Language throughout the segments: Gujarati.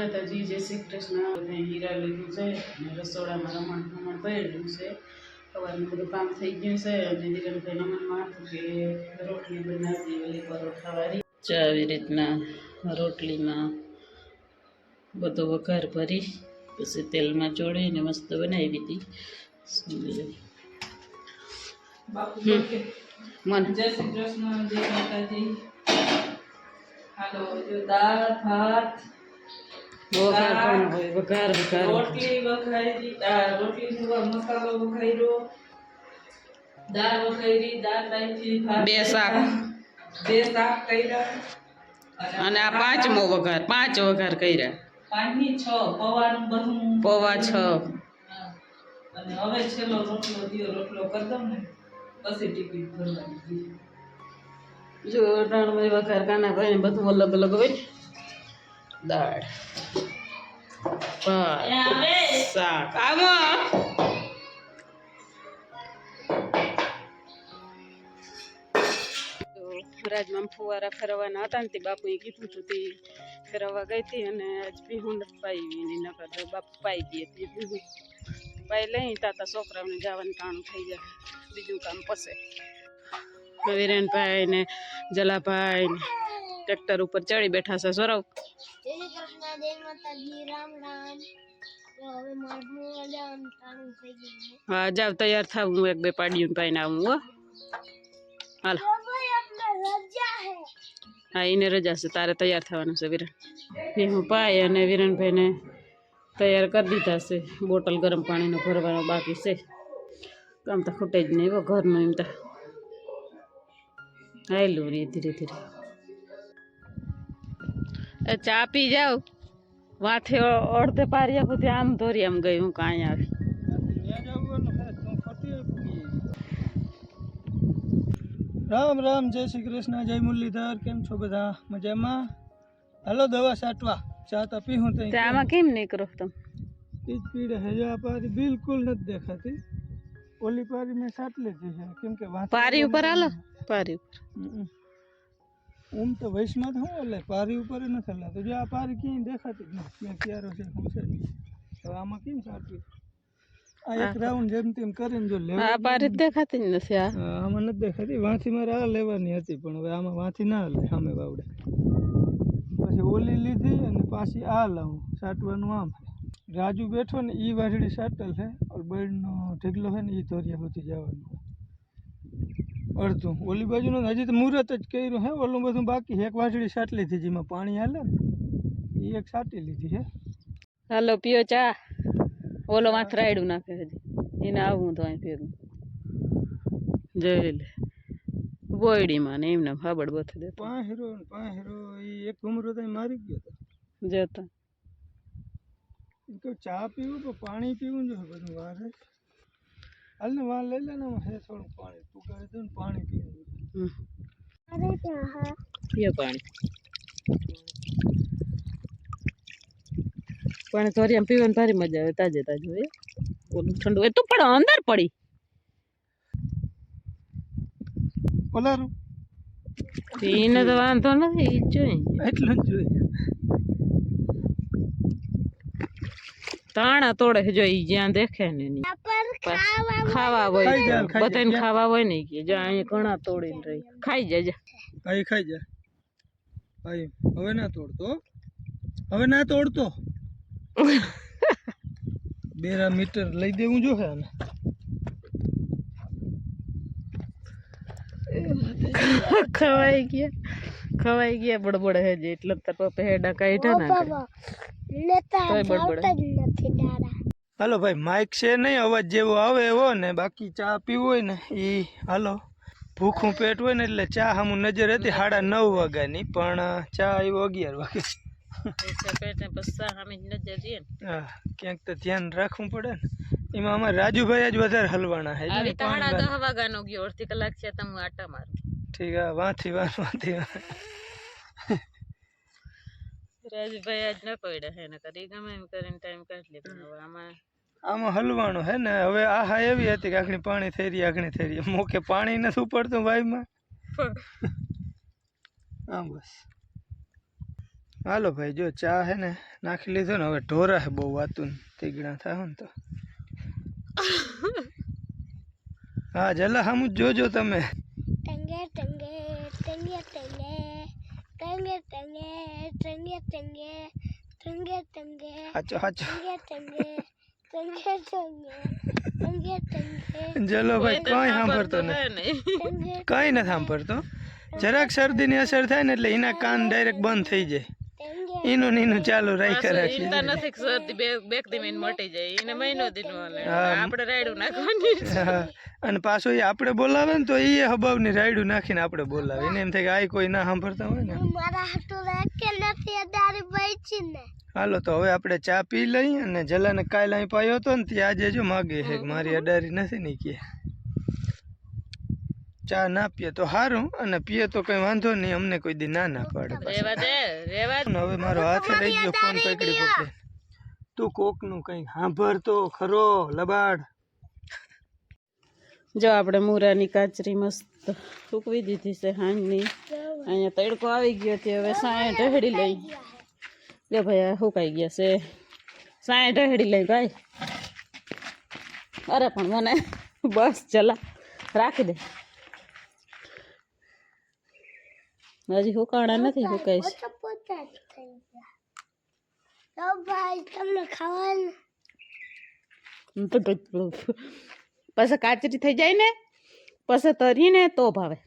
માતાજી જય શ્રી કૃષ્ણ. બધા હીરા લીધું છે અને રસોડામાં રમણ ભમણ પડ્યું છે. સવારનું બધું કામ થઈ ગયું છે અને ધીરેનભાઈ નમનમાં હતું કે રોટલી બનાવી ઓલી પરોઠાવાળી. ચા આવી રીતના રોટલીમાં બધો વઘાર ભરી પછી તેલમાં ચોળીને મસ્ત બનાવી હતી મન. જય શ્રી કૃષ્ણ જય માતાજી. હાલો જો દાળ ભાત વઘાર પણ હોય વઘાર વઘાર રોટલી વઘારી દાળ રોટલી મસાલો વઘાર્યો દાળ વઘારી દાળ નાખી ભાત બે શાક બે શાક કર્યા અને આ પાંચમો વઘાર પાંચ વઘાર કર્યા પાંચની છ પવાનું બધું પવા છ। અને હવે છેલ્લો રોટલો દિયો રોટલો કરી દઉં ને પછી ટિકિટ ભરવાની જો રણભાઈ વઘાર કાનાભાઈ ને બધું અલગ અલગ હોય દાળ. ભાત શાક આમાં રાજમાં ફુવારા ફેરવવાના હતા ને તે બાપુએ કીધું હતું તે ફેરવવા ગઈ હતી અને આજ પીહું પાઈ એની નકર તો બાપુ પાઈ દે તે પીહું પાઈ લઈ તાતા છોકરાઓને જવાનું કાણું થઈ જાય. બીજું કામ પસે વિરેનભાઈ ને જલાભાઈ ને ટ્રેક્ટર ઉપર ચડી બેઠા છે. સોરવ હા, જાવ, તૈયાર થાવ હું એક બે પાડીયું પાઈને આવું, હો. હાલ. હે, એને રજા છે, તારે તૈયાર થવાનું છે વિરણ એ હું પાય અને વિરણભાઈને તૈયાર કરી દીધા છે, બોટલ ગરમ પાણીનો ભરવાનો બાકી છે. આમ તો ખૂટે જ નહીં, હો, ઘરનું એમ તો. હાયલું રે ધીરે ધીરે. ચા પી જાવ વાથે અડધે પારિયા સુધી આમ ધોરી આમ ગઈ હું કાંઈ આવી. રામ રામ જય શ્રી કૃષ્ણ જય મુરલીધર કેમ છો બધા? મજામાં? હાલો દવા સાટવા. ચા તો પીહું તો તે આમાં કેમ નીકળો તમે? ઈ જ પીડે છે જો આ પારી બિલકુલ નથી દેખાતી. ઓલી પારી મેં સાટ લીધી છે કેમ કે વાંચી પારી ઉપર હાલો. પારી ઉપર. ઓમ તો વૈષ્ણવ હું એટલે પારી ઉપર નથી હલાતું જો આ પારી ક્યાંય દેખાતી જ નથી. ક્યાં ક્યારો છે શું છે. હવે આમાં કેમ સાટવી આ એક રાઉન્ડ જેમ તેમ કરીને જો લેવા આ પારી દેખાતી જ નથી આ આમાં નથી દેખાતી. વાંથી મારે આ લેવાની હતી પણ હવે આમાં વાંથી ના લે સામે બાવડે પછી ઓલી લીધી અને પાછી આ લાવું સાટવાનું આમ. રાજુ બેઠો ને એ વાઢડી સાટલ છે બળનો ઢીગલો છે ને એ ધોરિયા સુધી જવાનું. અડધું. ઓલી બાજુનું હજી તો મુહૂર્ત જ કર્યું હે ઓલું બધું બાકી એક વાસળી સાટ લીધી જેમાં પાણી હાલે ને એ એક સાટી લીધી હે. હાલો પીઓ ચા. ઓલો રાયડું નાખે હજી. એને આવું તો અહીં ભેગું. જોઈ લે બોયડીમાં ને એમને ફાબડ બથી દે પાંહેરો ને પાંહેરો એ એક ઘુમરો તો મારી ગયો હતો જતા. ચા પીવું તો પાણી પીવું જોઈએ બધું વાર. હાલ ને વાર લઈ લે ને હે થોડું પાણી. તું કહે તો ને પાણી પીવું હમ. અરે ત્યાં હા. પીઓ પાણી. પાણી ધોરી આમ પીવાની ભારી મજા આવે તાજે તાજું એ ઓલું ઠંડુ એ તો પણ અંદર પડી. પલારું? એને તો વાંધો નથી ઈ જોઈ. એટલું જ જોઈએ. તાણા તોડે જો ઈ જ્યાં દેખે ને ખાવા હોય ખાઈ જાય, બધાને ખાવા હોય ને કે જો અહીંયા ઘણા તોડીને રહી. ખાઈ જાય જા. ખાઈ જા ભાઈ હવે ના તોડતો હવે ના તોડતો. બેરા મીટર લઈ દેવું જો હે ને ખવાઈ ગયા. ખવાઈ ગયા બડબડ હે જે એટલે તાર પપ્પા હેડા કાઢ્યા ના હાલો ભાઈ માઇક છે નહીં? અવાજ જેવો આવે એવો ને બાકી ચા પીવું હોય ને એ હાલો. ભૂખું પેટ હોય ને એટલે ચા સામું નજર હતી સાડા નવ વાગ્યાની પણ ચા આવ્યો અગિયાર વાગે ક્યાંક તો ધ્યાન રાખવું પડે ને. એમાં અમારે રાજુભાઈ જ વધારે હલવાના છે આવી તો સાડા દહ વાગ્યાનો ગયો અડધી કલાક છે તમે આટા મારું ઠીક છે વાંથી વાં વાંથી વાં. રાજભાઈ આજ ન પડ્યા હે ને કરી ગમે એમ કરીને ટાઈમ કાઢી લે પણ હવે આમાં આમાં હલવાનું હે ને હવે આ હા એવી હતી કે આખણી પાણી થઈ રહી આખણી થઈ રહી. મોકે પાણી નથી ઉપડતું ભાઈમાં હા બસ. હાલો ભાઈ જો ચા હે ને નાખી લીધો ને હવે ઢોરા હે બહુ વાતું તીગડા થાય ને તો. હા જલા હમ જોજો તમે ટંગે ટંગે ટંગે ટંગે ટંગે ટંગે ટંગે ટંગે ટંગે હાચો હાચો ટંગે ટંગે ટંગે ટંગે ટંગે ભાઈ કઈ સાંભળતો નથી ટંગે કઈ નથી સાંભળતો જરાક શરદીની અસર થાય ને એટલે એના કાન ડાયરેક્ટ બંધ થઈ જાય એનું એનું ચાલુ રાખ્યા રાખી ઈંડા નથી શરદી બે બેક દી મટી જાય. એને મહિનો દિન હાલે આપણે રાયડું નાખવાની અને પાછો એ આપણે બોલાવે ને તો એ હબાવની રાયડું નાખીને આપણે બોલાવે. એને એમ થાય કે આ કોઈ ના સાંભળતા હોય ને. મારા હાટુ રાખે નથી અડારી બેચી ને. હાલો તો હવે આપણે ચા પી લઈ અને જલાને કાલ અહીં પાયો હતો ને ત્યાં આજે જો માગે છે. મારી અડારી નથી નીકળી. કે ચા ના પીએ તો સારું અને પીએ તો કઈ વાંધો નહીં અમને કોઈ દી ના ના પાડે પાછા. રેવા દે રેવા દે. ને હવે મારો હાથ રહી ગયો ફોન પકડી પકડે. તું કોકનું કંઈક સાંભળતો ખરો લબાડ. જો આપણે મૂરાની કાચરી મસ્ત સૂકવી દીધી છે હાંજની અહીંયા તડકો આવી ગયો છે હવે સાંય ઢહેડી લઈ. જો ભાઈ આ સુકાઈ ગયા છે. સાંય ઢહેડી લઈ ભાઈ. અરે પણ મને બસ ચલા. રાખી દે. હજી હુકાણા નથી હુકાઈ પછી કાચરી થઈ જાય ને પછી તરીને તો ભાવે.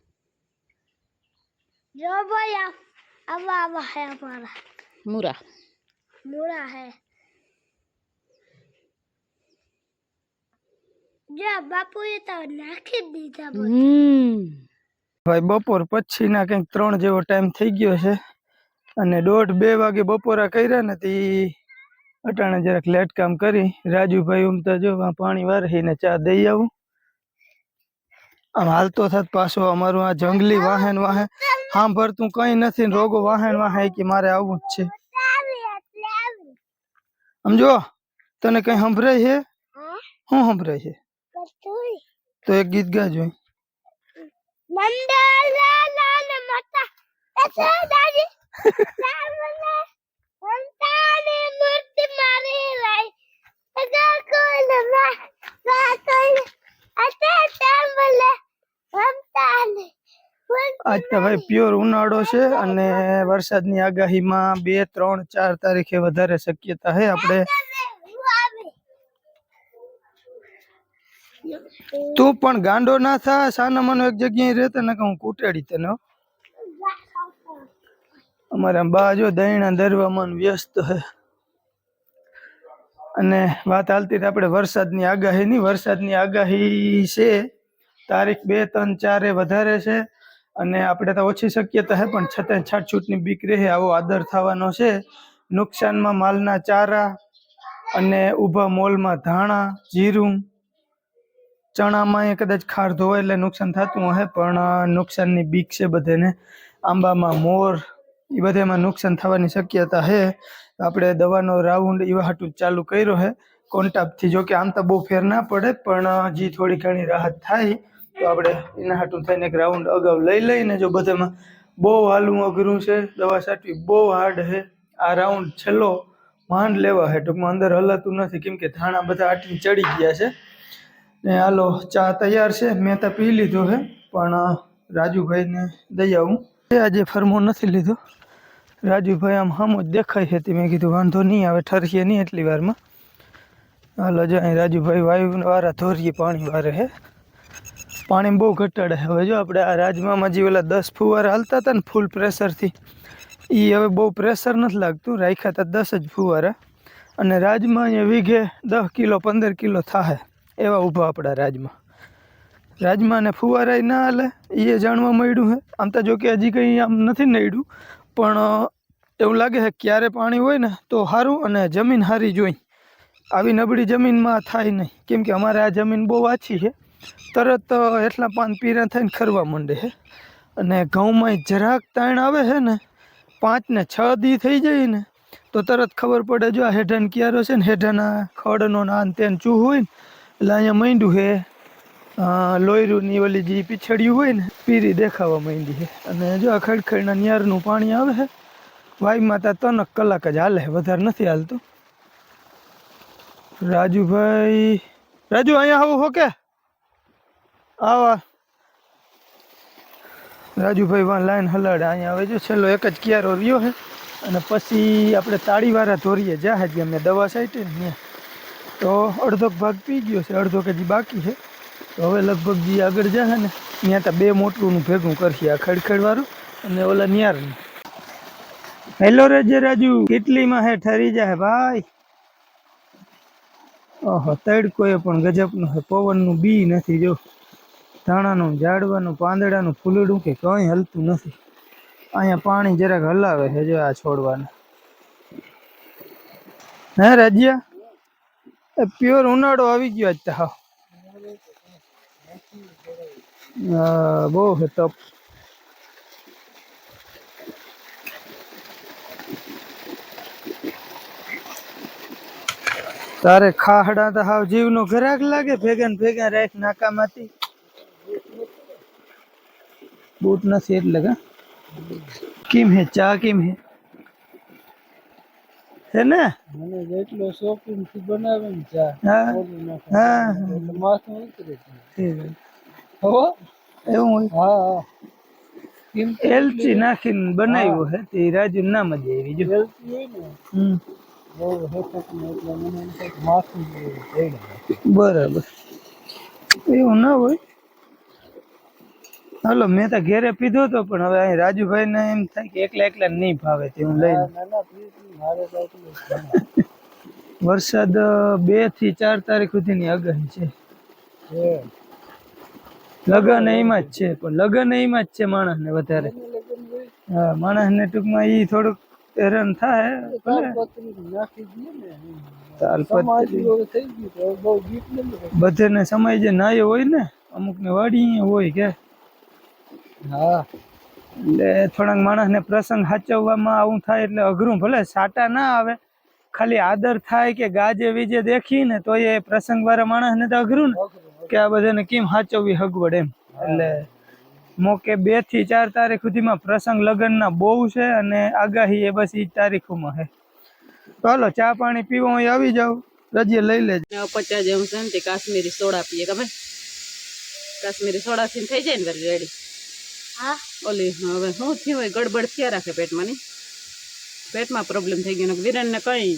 મુરા. મુરા હે બાપુ બાપુએ તો નાખી દીધા હમ. ભાઈ બપોર પછીના કંઈક ત્રણ જેવો ટાઈમ થઈ ગયો છે અને દોઢ બે વાગે બપોરા કર્યા ને તે અટાણે જરાક લેટ કામ કરી. રાજુભાઈ ઉમતા જો પાણી વારહીને ચા દઈ આવું. આમ હાલતો થાત પાછો અમારું આ જંગલી વાહન વાહન સાંભળતું કઈ નથી રોગો વાહન વાહન કે મારે આવવું જ છે. આમ જો સમજો તને કઈ સંભળાય છે? હું. શું સંભળાય છે? તો એક ગીત ગાજો આજ તો ભાઈ પ્યોર ઉનાળો છે અને વરસાદની આગાહીમાં બે, ત્રણ, ચાર તારીખે વધારે શક્યતા છે. આપણે તું પણ ગાંડો ના થા, સાના મનો એક જગ્યાએ રહેતા ને હું કુટેડી તને અમારે અમારા બા જો દહીણા દરવામાં ને વ્યસ્ત હે. અને વાત હાલતી આપણે વરસાદની આગાહીની. વરસાદની આગાહી છે, તારીખ બે, ત્રણ, ચારે વધારે છે, અને આપણે તો ઓછી શક્યતા છે પણ છતાં છાટછૂટની બીક રહે, આવો આદર થવાનો છે. નુકસાનમાં માલના ચારા અને ઊભા મોલમાં ધાણા, જીરું ચણામાં કદાચ ખાર ધોવાય એટલે નુકસાન થતું હોય પણ નુકસાનની બીક છે બધાને. આંબામાં મોર, એ બધામાં નુકસાન થવાની શક્યતા છે. આપણે દવાનો રાઉન્ડ એવા હાટું ચાલુ કર્યો છે. કોન્ટાપથી જો કે આમ તો બહુ ફેર ના પડે, પણ હજી થોડી ઘણી રાહત થાય, તો આપણે એના હાટું થઈને એક રાઉન્ડ અગાઉ લઈ લઈને જો બધામાં બહુ હાલવું અઘરું છે, દવા છાંટવી બહુ હાર્ડ છે. આ રાઉન્ડ છેલ્લો માંડ લેવા છે. ટૂંકમાં અંદર હલાતું નથી, કેમ કે ધાણા બધા આટલી ચડી ગયા છે. ને હાલો, ચા તૈયાર છે. મેં તો પી લીધો છે પણ રાજુભાઈને દઈ આવું. એ આજે ફરમો નથી લીધો. રાજુભાઈ આમ હામો જ દેખાય છે, મેં કીધું, વાંધો નહીં આવે ઠરકીએ નહીં એટલી વારમાં. હાલો, જો અહીં રાજુભાઈ વાયુ વારા ધોરીએ પાણી વારે છે પાણી બહુ ઘટાડે હવે જો આપણે આ રાજમામાં જે ઓલા દસ ફુવારા હાલતા હતા ને ફૂલ પ્રેશરથી એ હવે બહુ પ્રેશર નથી લાગતું. રાખ્યા હતા દસ જ ફુવારા. અને રાજમાં અહીંયા વીઘે દસ કિલો, પંદર કિલો થાય એવા ઊભા આપણા રાજમાં. રાજમાં ને ફુવારાય ના હાલે એ જાણવા મળ્યું છે આમ તો જો કે હજી કંઈ આમ નથી નડ્યું, પણ એવું લાગે છે ક્યારે પાણી હોય ને, તો સારું અને જમીન સારી જોઈ આવી નબળી જમીનમાં થાય નહીં. કેમ કે અમારે આ જમીન બહુ આછી છે તરત એટલા પાન પીરા થઈને ખરવા માંડે છે અને ઘઉંમાં જરાક તાણ આવે છે ને, પાંચ ને છ દી થઈ જાય ને, તો તરત ખબર પડે જો આ હેઠાનો ક્યારો છે ને, હેઠાના ખડનો ના તેન ચૂહ હોય ને એટલે અહીંયા માંડ્યું છે. લોયરુંની ઓલી જે પીછડિયું હોય ને, પીરી દેખાવા માંડી છે. અને જો આ ખડખડના નિયારનું પાણી આવે છે, વાયમાં માતા ત્રણ કલાક જ હાલે વધારે નથી હાલતું. રાજુભાઈ, રાજુ, અહીંયા આવું હો કે? આવા. રાજુભાઈ વાં લાઈન હલાડે, અહીંયા આવે છે છેલ્લો એક જ કિયારો રહ્યો છે. અને પછી આપણે તાળીવાળા ધોરીએ જ્યાં હજી અમે દવા સાઈટી ને ત્યાં. તો અડધો ભાગ પી ગયો છે, અડધો કેજી બાકી છે. તો હવે લગભગ જે આગળ જશે ને ત્યાં ત્યાં બે મોટલુંનું ભેગું કરશે આ ખડખડવાળું અને ઓલા નિયારનું. હેલો રેજે રાજુ, કેટલીમાં હે? ઠરી જાય ભાઈ. ઓહો, તડકોએ પણ ગજબનું છે પવનનું બી નથી જો. ધાણાનું, ઝાડવાનું, પાંદડાનું, ફૂલડું કે કંઈ હલતું નથી. અહીંયા પાણી જરાક હલાવે છે જો આ છોડવાના. હે રાજ્યા? એ પ્યોર ઉનાળો આવી ગયો આજ તો હાવ હા, બહુ છે તપ તારે ખાહડા તો હાવ જીવનો ઘરાક લાગે, ભેગા ને ભેગા રાખ નાકામાંથી. બૂટ નથી એટલે કા? કેમ હે, ચા કેમ હે? હે ને? મને જેટલો શોખીનથી બનાવે ને ચા હા હા. માથું ઉતરે છે. હો? એવું હા હા. એલચી નાખીને બનાવ્યું હે. તે રાજુ ના મજા આવી જો. હોય ને હમ. બહુ હેઠક ને એટલે મને માથું બરાબર. એવું ના હોય? હાલો મેં તો ઘેરે પીધો તો પણ હવે અહીં રાજુભાઈ ને એમ થાય કે એકલા એકલા નહીં ભાવે તે હું લઈ. ના ના વરસાદ બેથી ચાર તારીખ સુધીની આગાહી છે. લગન એમાં જ છે પણ લગન એમાં જ છે માણસ ને વધારે હા માણસને ટૂંકમાં ઈ થોડુંક હેરાન થાય ભલે. ને. બધાને સમય જે નાયો હોય ને અમુક ને વાડી હોય કે. હા. એટલે થોડાક માણસને પ્રસંગ સાચવવામાં આવું થાય એટલે અઘરું, ભલે સાટા ના આવે, ખાલી આદર થાય કે ગાજે વીજે દેખીને, તો એ પ્રસંગ વાળા માણસને તો અઘરું ને, કે આ બધાને કેમ સાચવવી હગવડ એમ. એટલે મોકે બેથી ચાર તારીખ સુધીમાં પ્રસંગ લગ્નના બહુ છે અને આગાહી એ બસ જ તારીખોમાં છે. તો હાલો, ચા પાણી પીવા અહીં આવી જાઉં રજીએ લઈ લેજો. પચાસ જેવું છે ને કાશ્મીરી સોડા પીએ, ખબર? કાશ્મીરી સોડા થી થઈ જાય ને રેડી. હા. ઓલી હવે શું થયું? હોય ગડબડ થયા રાખે પેટમાં ની. પેટમાં પ્રોબ્લેમ થઈ ગયો ને વિરન ને કઈ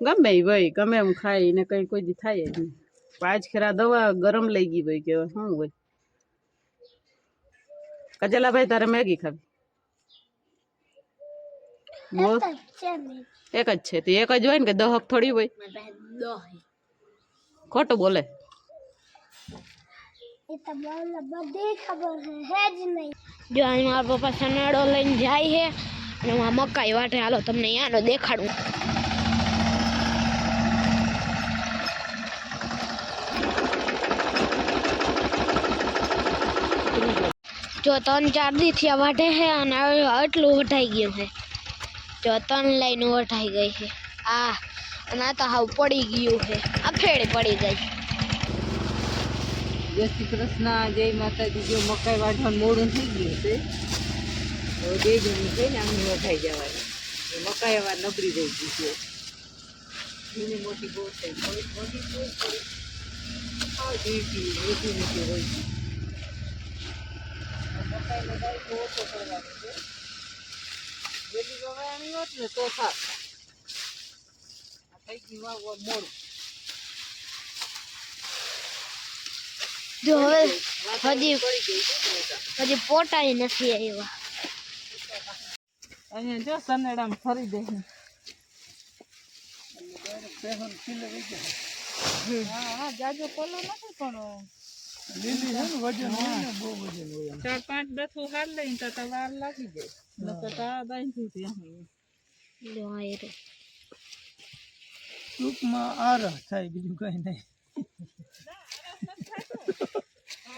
ગમે ઈ હોય ગમે એમ ખાય ને કઈ કોઈ દી થાય જ નહીં. પાંચ ખેરા દવા ગરમ લઈ ગઈ હોય કે શું હોય? કજલાભાઈ તારે મેગી ખાવી? બોલ છે ને. એક જ છે તે. એક જ હોય ને કે દહક થોડી હોય? ખોટું બોલે. એ તો મને બધી ખબર છે હે જ નહીં. જો અહીં મારા પપ્પા સનાડો લઈને જાય છે અને હું આ મકાઈ વાટે હાલો તમને અહીંયાનો દેખાડું. જો ત્રણ ચાર દી થયા વાટે છે અને આટલું વટાઈ ગયું છે. જો ત્રણ લાઈન વટાઈ ગઈ છે. આ, અને આ તો હાવ પડી ગયું છે. આ ફેડ પડી ગઈ જય શ્રી કૃષ્ણ, જય માતાજી, જો મકાઈ વાઢવાનું મોડું થઈ ગયું છે હવે બે જણ છે ને આમની વધાઈ જવાનું મકાઈ હવે નબળી રહી ગઈ છે. એની મોટી બહુ છે. મોટી બહુ, થોડીક મોટી મીઠી હોય છે. મકાઈનો તો ઓછો કરવાનો છે. જેટલી વવાયાણી હોત ને તો સાત થઈ ગયું વાવવા મોડું. જો હવે હજી. હજી પોટાઈ નથી આવ્યા. અહીંયા જો સનેડામાં ફરી દે હા હા જાજો પોલો નથી પણ લીલી છે ને વજન બહુ વજન હોય ચાર પાંચ દસું હાલ લઈને તો તો વાર લાગી જાય નકર તો આ બાંધી ત્યાં. ટૂંકમાં આરહ થાય બીજું કઈ નહીં તો હા હા હા ના હોય તો તમે હારવી પડે હા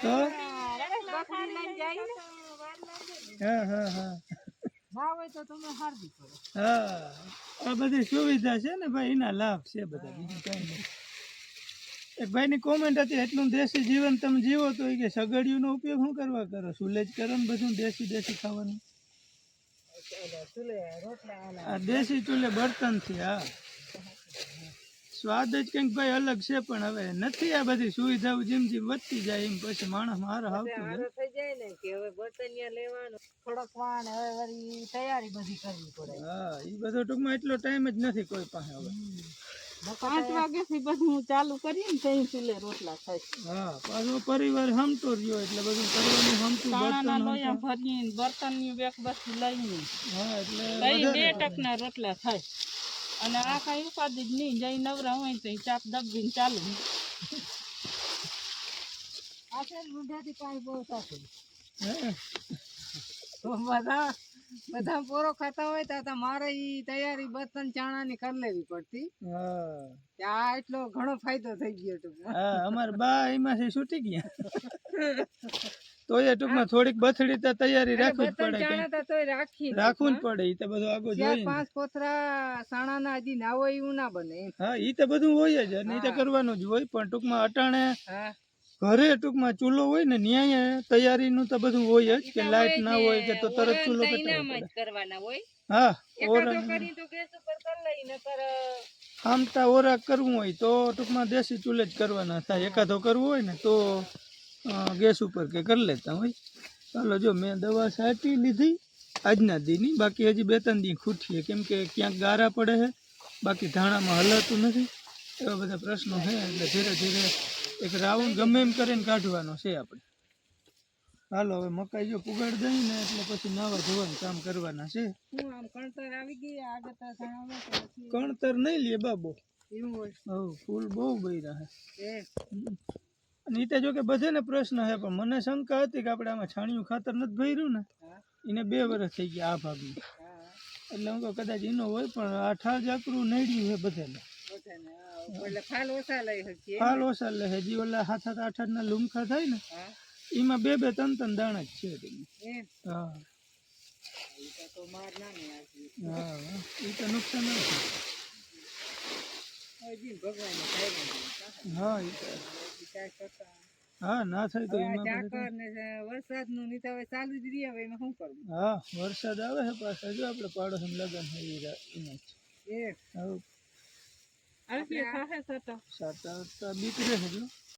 આ બધી સુવિધા છે ને ભાઈ એના લાભ છે બધા. બીજું કઈ નહીં. એક ભાઈની કોમેન્ટ હતી એટલું દેશી જીવન તમે જીવો તો એ કે સગડિયુંનો ઉપયોગ શું કરવા કરો? સુલેજ કરો ને બધું દેશી દેશી ખાવાનું? આ દેશી ચૂલે બર્તનથી હા. સ્વાદ જ કંઈક ભાઈ અલગ છે પણ હવે નથી આ બધી સુવિધાઓ જેમ જેમ વધતી જાય એમ પછી માણસ મારો આવતું થઈ જાય ને કે હવે બર્તનિયા લેવાનું. થોડોક વાણ હવે વળી તૈયારી બધી કરવી પડે. હા એ બધો ટૂંકમાં એટલો ટાઈમ જ નથી કોઈ પાસે હવે. પાંચ વાગ્યા થી બધું ચાલુ કરી ને ત્યાં ચૂલે રોટલા થાય હા પાછો પરિવાર હમતો રહ્યો એટલે બધું કરવાનું હમતું બર્તન લોયા ભરીને બર્તનની બેક બધું લઈને હા એટલે લઈ બે ટકના રોટલા થાય અને આ કઈ ઉપાધિ જ નહીં જઈ નવરા હોય તો ચાપ દબીને ચાલુ. આ છે રૂઢાથી પાણી બહુ થતું. તો બધા બધા પોરો ખાતા હોય તો તો મારે ઈ તૈયારી બર્તન ચાણાની કરી લેવી પડતી. આ એટલો ઘણો ફાયદો થઈ ગયો હતો અમારા બા એમાંથી છૂટી ગયા. તો એ ટૂંકમાં થોડીક બથડી તો તૈયારી રાખવી જ પડે રાખવું જ પડે એ તો બધું આગળ જોઈએ ને. પાંચ કોથરા સાણાના હજી ના હોય એવું ના બને હા એ તો બધું હોય જ અને એ તો કરવાનું જ હોય પણ ટૂંકમાં અટાણે ઘરે ટૂંકમાં ચૂલો હોય ને ન્યાય તૈયારીનું તો બધું હોય જ કે લાઈટ ના હોય કે તો તરત ચૂલો કરવાના હોય. હા ઓરા કરી તો ઓરા કરવું હોય તો ટૂંકમાં દેશી ચૂલે જ કરવાના થાય. એકાદો કરવું હોય ને તો ગેસ ઉપર કે કરી લેતા હોય. ચાલો જો મેં દવા છાંટી લીધી આજના દીની. બાકી હજી બે ત્રણ દી ખૂટીએ કેમ કે ક્યાંક ગારા પડે છે બાકી ધાણામાં હલાતું નથી. એવા બધા પ્રશ્નો છે એટલે ધીરે ધીરે એક રાઉન્ડ ગમે એમ કરીને કાઢવાનો છે આપણે. હાલો હવે મકાઈ જો પુગાડ દઈ ને એટલે પછી નાવા ધોવાનું કામ કરવાના છે. કણતર નહીં લે બાબો. ફૂલ બહુ બૈરા છે. અને તે જો કે બધાને પ્રશ્ન છે પણ મને શંકા હતી કે આપણે આમાં છાણિયું ખાતર નથી ભર્યું ને એને બે વર્ષ થઈ ગયા આ ભાગનું હા. એટલે હું કહું કદાચ એનો હોય પણ આ ઠાર જાકરું નડ્યું છે બધાને. ફાલ ઓછા લે હજી ઓલા હાથ સાત આઠ આઠના લુમખા થાય ને એમાં બે બે ત્રણ ત્રણ દાણા જ છે હા. ના ને હા એ તો નુકસાન જ છે હજી ભગવાન થાય હા ના થાય તો વરસાદનું નહીં હવે ચાલુ જ રહી હવે એમાં શું કરવું? હા વરસાદ આવે છે પાછા જો આપણે પાડોશ લગન છે ઈ રા- એમાં. હવે. બીક રહે છે જો.